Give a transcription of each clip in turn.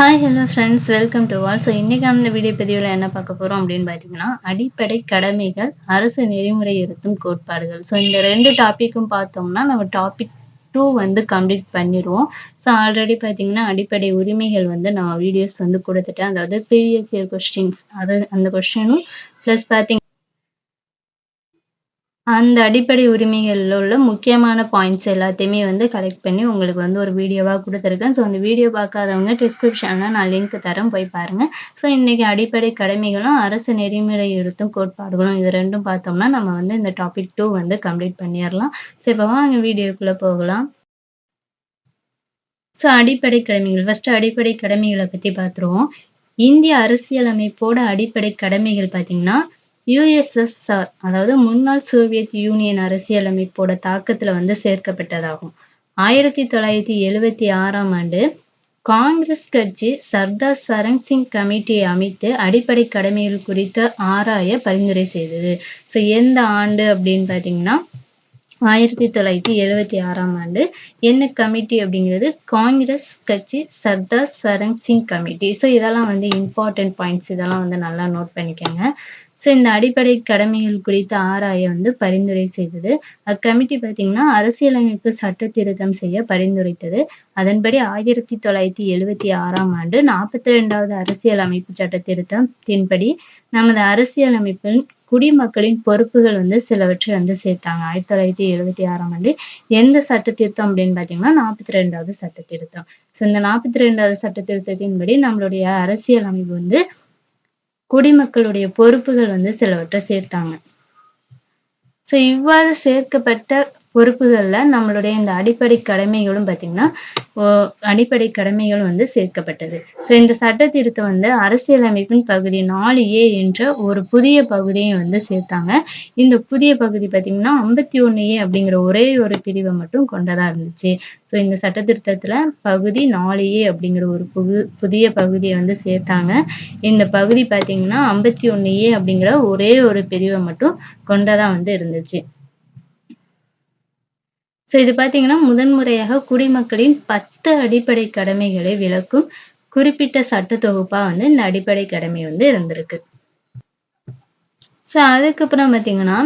Hi hello friends welcome to all so இன்றைக்கான அந்த video பதிவில் என்ன பார்க்க போகிறோம் அப்படின்னு பார்த்தீங்கன்னா அடிப்படை கடமைகள் அரசு நெறிமுறை இருக்கும் கோட்பாடுகள். ஸோ இந்த ரெண்டு டாப்பிக்கும் பார்த்தோம்னா நம்ம டாபிக் டூ வந்து கம்ப்ளீட் பண்ணிடுவோம். ஸோ ஆல்ரெடி பார்த்தீங்கன்னா அடிப்படை உரிமைகள் வந்து நான் வீடியோஸ் வந்து கொடுத்துட்டேன். அதாவது ப்ரீவியஸ் இயர் கொஸ்டின்ஸ் அது அந்த கொஸ்டினும் ப்ளஸ் பார்த்தீங்க அந்த அடிப்படை உரிமைகள்ல உள்ள முக்கியமான பாயிண்ட்ஸ் எல்லாத்தையுமே வந்து கலெக்ட் பண்ணி உங்களுக்கு வந்து ஒரு வீடியோவாக கொடுத்துருக்கேன். ஸோ அந்த வீடியோ பார்க்காதவங்க டிஸ்கிரிப்ஷனில் நான் லிங்க் தரேன். போய் பாருங்கள் ஸோ இன்றைக்கி அடிப்படை கடமைகளும் அரசு நெறிமுறை எடுத்தும் கோட்பாடுகளும் இது ரெண்டும் பார்த்தோம்னா நம்ம வந்து இந்த டாபிக் டூ வந்து கம்ப்ளீட் பண்ணிடலாம். ஸோ இப்போ வாங்க வீடியோக்குள்ளே போகலாம். ஸோ அடிப்படை கடமைகள். ஃபஸ்ட்டு அடிப்படை கடமைகளை பற்றி பார்த்துருவோம். இந்திய அரசியலமைப்போட அடிப்படை கடமைகள் பார்த்தீங்கன்னா யுஎஸ்எஸ்ஆர் அதாவது முன்னாள் சோவியத் யூனியன் அரசியலமைப்போட தாக்கத்துல வந்து சேர்க்கப்பட்டதாகும். ஆயிரத்தி தொள்ளாயிரத்தி எழுவத்தி ஆறாம் ஆண்டு காங்கிரஸ் கட்சி சர்தார் ஸ்வரன் சிங் கமிட்டியை அமைத்து அடிப்படை கடமைகள் குறித்து ஆராய பரிந்துரை செய்தது. ஸோ எந்த ஆண்டு அப்படின்னு பார்த்தீங்கன்னா ஆயிரத்தி தொள்ளாயிரத்தி எழுவத்தி ஆறாம் ஆண்டு என்ன கமிட்டி அப்படிங்கிறது? காங்கிரஸ் கட்சி சர்தார் ஸ்வரங் சிங் கமிட்டி. ஸோ இதெல்லாம் வந்து இம்பார்ட்டன்ட் பாயிண்ட்ஸ் இதெல்லாம் வந்து நல்லா நோட் பண்ணிக்கோங்க. ஸோ இந்த அடிப்படை கடமைகள் குறித்து ஆராய வந்து பரிந்துரை செய்தது. அக்கமிட்டி பார்த்தீங்கன்னா அரசியலமைப்பு சட்ட திருத்தம் செய்ய பரிந்துரைத்தது. அதன்படி ஆயிரத்தி தொள்ளாயிரத்தி எழுவத்தி ஆறாம் ஆண்டு நாற்பத்தி ரெண்டாவது அரசியலமைப்பு சட்ட திருத்தத்தின்படி நமது அரசியலமைப்பின் குடிமக்களின் பொறுப்புகள் வந்து சிலவற்றை வந்து சேர்த்தாங்க. ஆயிரத்தி தொள்ளாயிரத்தி எழுவத்தி ஆறாம் ஆண்டு எந்த சட்ட திருத்தம் அப்படின்னு பாத்தீங்கன்னா நாற்பத்தி ரெண்டாவது சட்ட திருத்தம் ஸோ இந்த நாற்பத்தி ரெண்டாவது சட்ட திருத்தத்தின்படி நம்மளுடைய அரசியல் அமைப்பு வந்து குடிமக்களுடைய பொறுப்புகள் வந்து சிலவற்றை சேர்த்தாங்க. ஸோ இவ்வாறு சேர்க்கப்பட்ட பொறுப்புகளில் நம்மளுடைய இந்த அடிப்படை கடமைகளும் பார்த்தீங்கன்னா அடிப்படை கடமைகளும் வந்து சேர்க்கப்பட்டது. ஸோ இந்த சட்ட திருத்தம் வந்து அரசியலமைப்பின் பகுதி நாலு ஏ என்ற ஒரு புதிய பகுதியை வந்து சேர்த்தாங்க. இந்த புதிய பகுதி பார்த்தீங்கன்னா ஐம்பத்தி ஒன்று ஏ அப்படிங்கிற ஒரே ஒரு பிரிவை மட்டும் கொண்டதாக இருந்துச்சு. ஸோ இந்த சட்ட திருத்தத்தில் பகுதி நாலு ஏ அப்படிங்கிற ஒரு புகு புதிய பகுதியை வந்து சேர்த்தாங்க. இந்த பகுதி பார்த்தீங்கன்னா ஐம்பத்தி ஒன்று ஏ அப்படிங்கிற ஒரே ஒரு பிரிவை மட்டும் கொண்டதாக வந்து இருந்துச்சு. ஸோ இது பார்த்தீங்கன்னா முதன்முறையாக குடிமக்களின் பத்து அடிப்படை கடமைகளை விளக்கும் குறிப்பிட்ட சட்ட தொகுப்பா வந்து இந்த அடிப்படை கடமை வந்து இருந்திருக்கு. ஸோ அதுக்கப்புறம் பார்த்தீங்கன்னா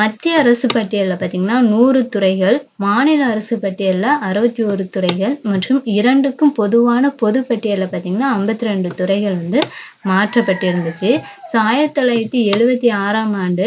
மத்திய அரசு பட்டியலில் பார்த்தீங்கன்னா நூறு துறைகள் மாநில அரசு பட்டியலில் அறுபத்தி ஒரு துறைகள் மற்றும் இரண்டுக்கும் பொதுவான பொது பட்டியலில் பார்த்தீங்கன்னா ஐம்பத்தி ரெண்டு துறைகள் வந்து மாற்றப்பட்டிருந்துச்சு. ஸோ ஆயிரத்தி தொள்ளாயிரத்தி எழுவத்தி ஆறாம் ஆண்டு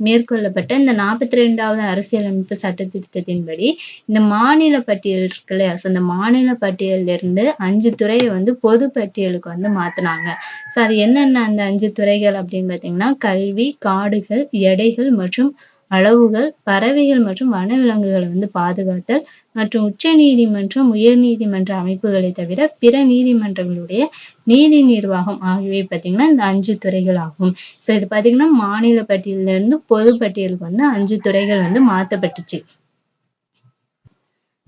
மேற்கொள்ளப்பட்ட இந்த நாற்பத்தி ரெண்டாவது அரசியலமைப்பு சட்ட திருத்தத்தின்படி இந்த மாநில பட்டியல் இருக்கு இல்லையா? ஸோ இந்த மாநில பட்டியல்ல இருந்து அஞ்சு துறையை வந்து பொது பட்டியலுக்கு வந்து மாத்தினாங்க. ஸோ அது என்னென்ன அந்த அஞ்சு துறைகள் அப்படின்னு பார்த்தீங்கன்னா கல்வி காடுகள் எடைகள் மற்றும் அளவுகள் பறவைகள் மற்றும் வனவிலங்குகளை வந்து பாதுகாத்தல் மற்றும் உச்ச நீதிமன்றம் உயர் நீதிமன்ற அமைப்புகளை தவிர பிற நீதிமன்றங்களுடைய நீதி நிர்வாகம் ஆகியவை பார்த்தீங்கன்னா இந்த அஞ்சு துறைகள் ஆகும். ஸோ இது பார்த்தீங்கன்னா மாநில பட்டியலிருந்து பொது பட்டியலுக்கு வந்து அஞ்சு துறைகள் வந்து மாற்றப்பட்டுச்சு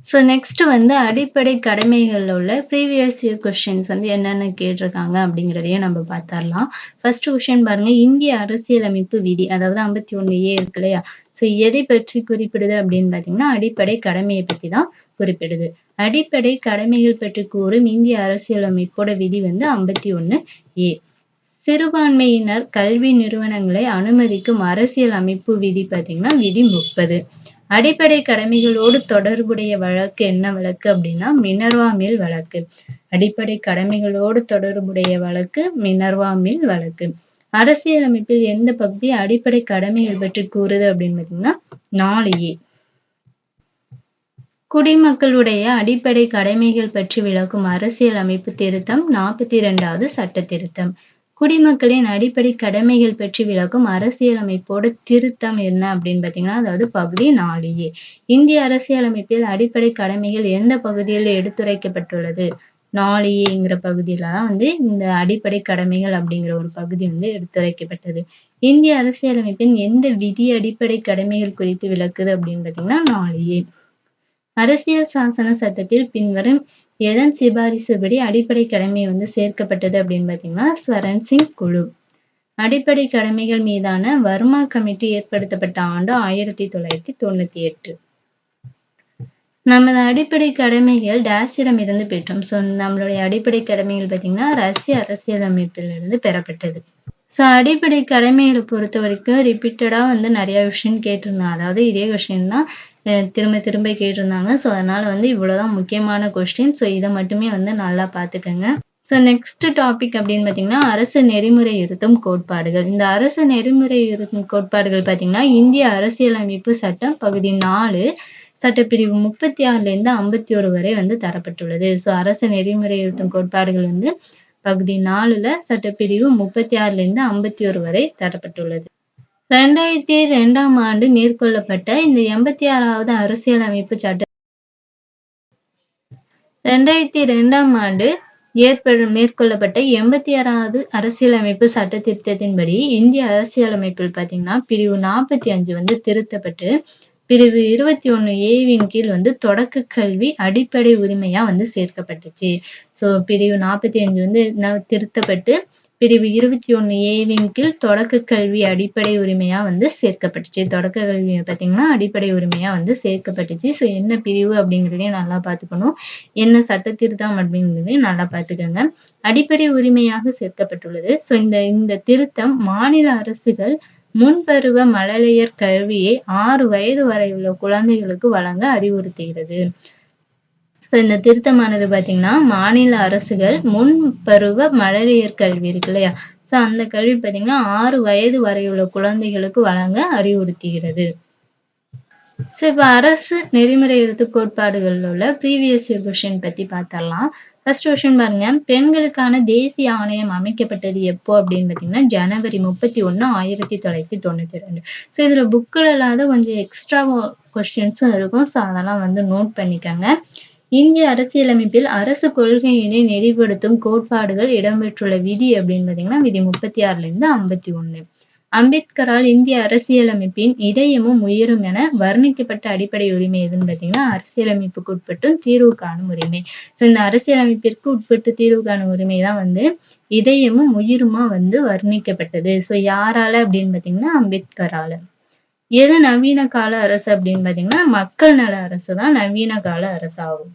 ஸோ நெக்ஸ்ட் வந்து அடிப்படை கடமைகள்ல உள்ள ப்ரீவியஸ் இயர் கொஸ்டின்ஸ் வந்து என்னென்ன கேட்டிருக்காங்க அப்படிங்கிறதையும் நம்ம பார்த்தரலாம் ஃபர்ஸ்ட் கொஸ்டின் பாருங்க. இந்திய அரசியலமைப்பு விதி அதாவது ஐம்பத்தி ஒண்ணு ஏ இருக்கு இல்லையா? ஸோ எதை பற்றி குறிப்பிடுது அப்படின்னு பார்த்தீங்கன்னா அடிப்படை கடமையை பத்தி தான் குறிப்பிடுது. அடிப்படை கடமைகள் பற்றி கூறும் இந்திய அரசியலமைப்போட விதி வந்து ஐம்பத்தி ஒண்ணு ஏ சிறுபான்மையினர் கல்வி நிறுவனங்களை அனுமதிக்கும் அரசியல் அமைப்பு விதி பார்த்தீங்கன்னா விதி முப்பது. அடிப்படை கடமைகளோடு தொடர்புடைய வழக்கு என்ன வழக்கு அப்படின்னா மினர்வா மில் வழக்கு. அடிப்படை கடமைகளோடு தொடர்புடைய வழக்கு மினர்வா மில் வழக்கு. அரசியலமைப்பில் எந்த பகுதி அடிப்படை கடமைகள் பற்றி கூறுது அப்படின்னு பார்த்தீங்கன்னா நாலு ஏ. குடிமக்களுடைய அடிப்படை கடமைகள் பற்றி விளக்கும் அரசியல் அமைப்பு திருத்தம் நாற்பத்தி இரண்டாவது சட்ட திருத்தம். குடிமக்களின் அடிப்படை கடமைகள் பற்றி விளக்கும் அரசியலமைப்போட திருத்தம் என்ன அப்படின்னு பார்த்தீங்கன்னா அதாவது பகுதி நாலு ஏ இந்திய அரசியலமைப்பில் அடிப்படை கடமைகள் எந்த பகுதியில் எடுத்துரைக்கப்பட்டுள்ளது? நாலு ஏங்கிற பகுதியில தான் வந்து இந்த அடிப்படை கடமைகள் அப்படிங்கிற ஒரு பகுதி வந்து எடுத்துரைக்கப்பட்டது. இந்திய அரசியலமைப்பின் எந்த விதி அடிப்படை கடமைகள் குறித்து விளக்குது அப்படின்னு பார்த்தீங்கன்னா நாலு ஏ அரசியல் சாசன சட்டத்தில் பின்வரும் எதன் சிபாரிசுபடி அடிப்படை கடமை வந்து சேர்க்கப்பட்டது அப்படின்னு பார்த்தீங்கன்னா ஸ்வரன் சிங் குழு. அடிப்படை கடமைகள் மீதான வர்மா கமிட்டி ஏற்படுத்தப்பட்ட ஆண்டு ஆயிரத்தி தொள்ளாயிரத்தி தொண்ணூத்தி எட்டு. நமது அடிப்படை கடமைகள் டேஸிடம் இருந்து பெற்றோம். ஸோ நம்மளுடைய அடிப்படை கடமைகள் பார்த்தீங்கன்னா ரஷ்ய அரசியலமைப்பிலிருந்து பெறப்பட்டது. ஸோ அடிப்படை கடமைகளை பொறுத்த வரைக்கும் ரிப்பீட்டடாக வந்து நிறைய விஷயம் கேட்டிருந்தோம் அதாவது இதே விஷயம் தான் திரும்ப திரும்ப கேட்டிருந்தாங்க. ஸோ அதனால வந்து இவ்வளோதான் முக்கியமான கொஸ்டின் ஸோ இதை மட்டுமே வந்து நல்லா பார்த்துக்கோங்க. ஸோ நெக்ஸ்ட் டாபிக் அப்படின்னு பார்த்தீங்கன்னா அரசு நெறிமுறை இருத்தும் கோட்பாடுகள். இந்த அரசு நெறிமுறை இருத்தும் கோட்பாடுகள் பார்த்தீங்கன்னா இந்திய அரசியலமைப்பு சட்டம் பகுதி நாலு சட்டப்பிரிவு முப்பத்தி ஆறுல இருந்து ஐம்பத்தி ஒரு வரை வந்து தரப்பட்டுள்ளது. ஸோ அரசு நெறிமுறை இருத்தும் கோட்பாடுகள் வந்து பகுதி நாலுல சட்டப்பிரிவு முப்பத்தி ஆறுல இருந்து ஐம்பத்தி ஒரு வரை தரப்பட்டுள்ளது. ரெண்டாயிரத்தி ரெண்டாம் ஆண்டு மேற்கொள்ளப்பட்ட இந்த எண்பத்தி ஆறாவது அரசியலமைப்பு சட்ட ரெண்டாயிரத்தி ரெண்டாம் ஆண்டு ஏற்பட மேற்கொள்ளப்பட்ட எண்பத்தி ஆறாவது அரசியலமைப்பு சட்ட திருத்தத்தின்படி இந்திய அரசியலமைப்பில் பாத்தீங்கன்னா பிரிவு நாற்பத்தி அஞ்சு வந்து திருத்தப்பட்டு பிரிவு இருபத்தி ஒண்ணு ஏவின் கீழ் வந்து தொடக்க கல்வி அடிப்படை உரிமையா வந்து சேர்க்கப்பட்டுச்சு. ஸோ பிரிவு நாற்பத்தி அஞ்சு வந்து திருத்தப்பட்டு பிரிவு இருபத்தி ஒண்ணு ஏவின் கீழ் தொடக்க கல்வி அடிப்படை உரிமையா வந்து சேர்க்கப்பட்டுச்சு. தொடக்க கல்வி பார்த்தீங்கன்னா அடிப்படை உரிமையா வந்து சேர்க்கப்பட்டுச்சு. ஸோ என்ன பிரிவு அப்படிங்கிறதையும் நல்லா பார்த்துக்கணும். என்ன சட்ட திருத்தம் அப்படிங்கிறதையும் நல்லா பார்த்துக்கோங்க. அடிப்படை உரிமையாக சேர்க்கப்பட்டுள்ளது. ஸோ இந்த இந்த திருத்தம் மாநில அரசுகள் முன்பருவ மழலையர் கல்வியை ஆறு வயது வரை உள்ள குழந்தைகளுக்கு வழங்க அறிவுறுத்துகிறது. ஸோ இந்த திருத்தமானது பார்த்தீங்கன்னா மாநில அரசுகள் முன் பருவ மழலையர் கல்வி இருக்கு இல்லையா? ஸோ அந்த கல்வி பார்த்தீங்கன்னா ஆறு வயது வரையுள்ள குழந்தைகளுக்கு வழங்க அறிவுறுத்துகிறது. ஸோ இப்போ அரசு நெறிமுறை எழுத்து கோட்பாடுகளில் உள்ள ப்ரீவியஸ் இயர் கொஷின் பற்றி பார்த்தரலாம் ஃபர்ஸ்ட் கொஷின் பாருங்க. பெண்களுக்கான தேசிய ஆணையம் அமைக்கப்பட்டது எப்போ அப்படின்னு பார்த்தீங்கன்னா ஜனவரி முப்பத்தி ஒன்று ஆயிரத்தி தொள்ளாயிரத்தி தொண்ணூத்தி ரெண்டு. ஸோ இதுல புக்கில் இல்லாத கொஞ்சம் எக்ஸ்ட்ரா கொஸ்டின்ஸும் இருக்கும். ஸோ அதெல்லாம் வந்து நோட் பண்ணிக்கோங்க. இந்திய அரசியலமைப்பில் அரசு கொள்கையினை நெறிப்படுத்தும் கோட்பாடுகள் இடம்பெற்றுள்ள விதி அப்படின்னு பார்த்தீங்கன்னா விதி முப்பத்தி ஆறுல இருந்து ஐம்பத்தி ஒண்ணு. அம்பேத்கரால் இந்திய அரசியலமைப்பின் இதயமும் உயிரும் என வர்ணிக்கப்பட்ட அடிப்படை உரிமை எதுன்னு பாத்தீங்கன்னா அரசியலமைப்புக்கு உட்பட்டும் தீர்வு காணும் உரிமை. சோ இந்த அரசியலமைப்பிற்கு உட்பட்டு தீர்வு காணும் உரிமை தான் வந்து இதயமும் உயிருமா வந்து வர்ணிக்கப்பட்டது. சோ யாரால அப்படின்னு பார்த்தீங்கன்னா அம்பேத்கரால. எது நவீன கால அரசு அப்படின்னு பாத்தீங்கன்னா மக்கள் நல அரசு தான் நவீன கால அரசாகும்.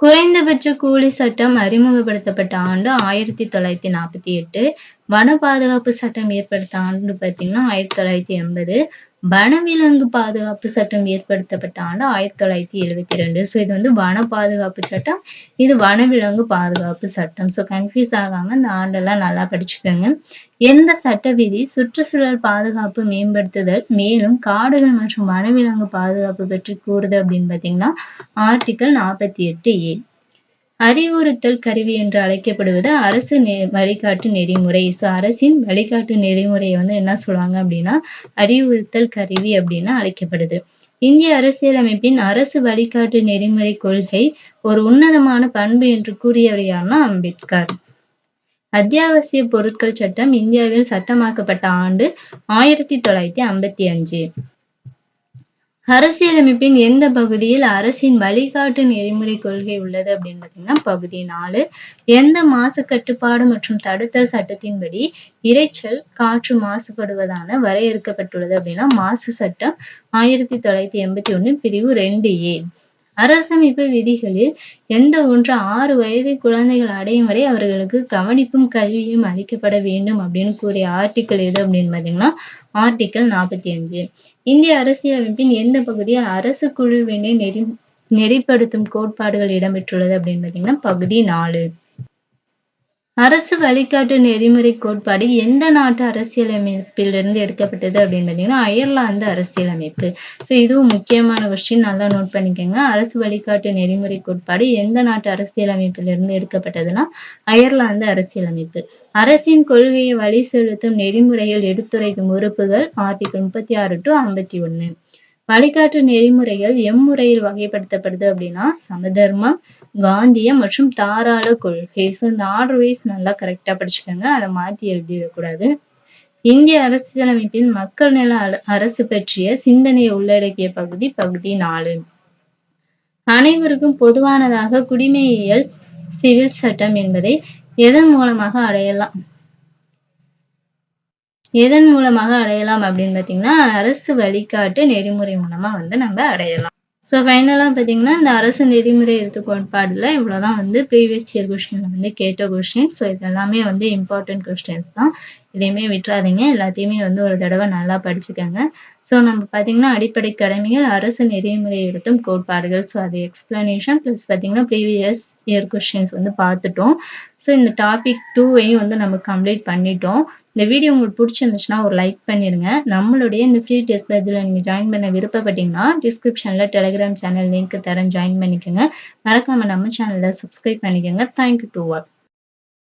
குறைந்தபட்ச கூலி சட்டம் அறிமுகப்படுத்தப்பட்ட ஆண்டு ஆயிரத்தி தொள்ளாயிரத்தி நாற்பத்தி எட்டு வன பாதுகாப்பு சட்டம் ஏற்படுத்த ஆண்டு பாத்தீங்கன்னா ஆயிரத்தி தொள்ளாயிரத்தி எண்பது வனவிலங்கு பாதுகாப்பு சட்டம் ஏற்படுத்தப்பட்ட ஆண்டு ஆயிரத்தி தொள்ளாயிரத்தி எழுவத்தி ரெண்டு. ஸோ இது வந்து வன பாதுகாப்பு சட்டம். இது வனவிலங்கு பாதுகாப்பு சட்டம். ஸோ கன்ஃபியூஸ் ஆகாம இந்த ஆண்டெல்லாம் நல்லா படிச்சுக்கோங்க. எந்த சட்ட விதி சுற்றுச்சூழல் பாதுகாப்பு மேம்படுத்துதல் மேலும் காடுகள் மற்றும் வனவிலங்கு பாதுகாப்பு பற்றி கூறுது அப்படின்னு பார்த்தீங்கன்னா ஆர்டிகல் நாற்பத்தி எட்டு ஏ அறிவுறுத்தல் கருவி என்று அழைக்கப்படுவது அரசு நெ வழிகாட்டு நெறிமுறை. ஸோ அரசின் வழிகாட்டு நெறிமுறையை வந்து என்ன சொல்லுவாங்க அப்படின்னா அறிவுறுத்தல் கருவி அப்படின்னு அழைக்கப்படுது. இந்திய அரசியலமைப்பின் அரசு வழிகாட்டு நெறிமுறை கொள்கை ஒரு உன்னதமான பண்பு என்று கூறியவர் யாருன்னா அம்பேத்கர். அத்தியாவசிய பொருட்கள் சட்டம் இந்தியாவில் சட்டமாக்கப்பட்ட ஆண்டு ஆயிரத்தி தொள்ளாயிரத்தி ஐம்பத்தி அஞ்சு. அரசியலமைப்பின் எந்த பகுதியில் அரசின் வழிகாட்டு நெறிமுறை கொள்கை உள்ளது அப்படின்னு பார்த்தீங்கன்னா பகுதி நாலு. எந்த மாசு கட்டுப்பாடு மற்றும் தடுத்தல் சட்டத்தின்படி இரைச்சல் காற்று மாசுபடுவதான வரையறுக்கப்பட்டுள்ளது அப்படின்னா மாசு சட்டம் ஆயிரத்தி தொள்ளாயிரத்தி எண்பத்தி ஒண்ணு பிரிவு ரெண்டு ஏ. அரசமைப்பு விதிகளில் எந்த ஒன்று ஆறு வயது குழந்தைகள் அடையும் வரை அவர்களுக்கு கவனிப்பும் கல்வியும் அளிக்கப்பட வேண்டும் அப்படின்னு கூறிய ஆர்டிக்கல் எது அப்படின்னு பாத்தீங்கன்னா ஆர்டிக்கல் நாற்பத்தி அஞ்சு. இந்திய அரசியலமைப்பின் எந்த பகுதியில் அரசு குழுவினை நெறி நெறிப்படுத்தும் கோட்பாடுகள் இடம்பெற்றுள்ளது அப்படின்னு பாத்தீங்கன்னா பகுதி நாலு. அரசு வழிகாட்டு நெறிமுறை கோட்பாடு எந்த நாட்டு அரசியலமைப்பிலிருந்து எடுக்கப்பட்டது அப்படின்னு பார்த்தீங்கன்னா அயர்லாந்து அரசியலமைப்பு. ஸோ இதுவும் முக்கியமான கொஸ்டின் நல்லா நோட் பண்ணிக்கோங்க. அரசு வழிகாட்டு நெறிமுறை கோட்பாடு எந்த நாட்டு அரசியலமைப்பிலிருந்து எடுக்கப்பட்டதுன்னா அயர்லாந்து அரசியலமைப்பு. அரசின் கொள்கையை வழி செலுத்தும் நெறிமுறைகள் எடுத்துரைக்கும் உறுப்புகள் ஆர்டிகல் முப்பத்தி ஆறு டு ஐம்பத்தி ஒண்ணு வழிகாட்டு நெறிமுறைகள் எம்முறையில் வகைப்படுத்தப்படுது அப்படின்னா சமதர்மம் காந்தியம் மற்றும் தாராள கொள்கை. ஸோ இந்த ஆர்டர் வைஸ் நல்லா கரெக்டா படிச்சுக்கோங்க. அதை மாத்தி எழுதிடக்கூடாது. இந்திய அரசியலமைப்பின் மக்கள் நல அரசு பற்றிய சிந்தனையை உள்ளடக்கிய பகுதி பகுதி நாலு. அனைவருக்கும் பொதுவானதாக குடிமையியல் சிவில் சட்டம் என்பதை எதன் மூலமாக அடையலாம்? எதன் மூலமாக அடையலாம் அப்படின்னு பார்த்தீங்கன்னா அரசு வழிகாட்டு நெறிமுறை மூலமா வந்து நம்ம அடையலாம். ஸோ ஃபைனலாக பார்த்தீங்கன்னா இந்த அரசு நெறிமுறை எழுத்து கோட்பாடில் இவ்வளோதான் வந்து ப்ரீவியஸ் இயர் கொஸ்டினில் வந்து கேட்ட கொஸ்டின் ஸோ இது எல்லாமே வந்து இம்பார்ட்டன்ட் கொஸ்டின்ஸ் தான். இதையுமே விட்டுறாதீங்க. எல்லாத்தையுமே வந்து ஒரு தடவை நல்லா படிச்சுக்கோங்க. ஸோ நம்ம பார்த்தீங்கன்னா அடிப்படை கடமைகள் அரசு நெறிமுறை எழுத்தும் கோட்பாடுகள். ஸோ அது எக்ஸ்பிளனேஷன் ப்ளஸ் பார்த்தீங்கன்னா ப்ரீவியஸ் இயர் கொஸ்டின்ஸ் வந்து பார்த்துட்டோம். ஸோ இந்த டாபிக் டூவையும் வந்து நம்ம கம்ப்ளீட் பண்ணிட்டோம். இந்த வீடியோ உங்களுக்கு பிடிச்சிருந்துச்சுன்னா ஒரு லைக் பண்ணிடுங்க நம்மளுடைய இந்த ஃப்ரீ டெஸ்ட் பேஜில் நீங்கள் ஜாயின் பண்ண விருப்பப்பட்டீங்கன்னா டிஸ்கிரிப்ஷனில் டெலிகிராம் சேனல் லிங்க் தரேன் ஜாயின் பண்ணிக்கோங்க. மறக்காமல் நம்ம சேனலில் சப்ஸ்கிரைப் பண்ணிக்கோங்க. Thank you to what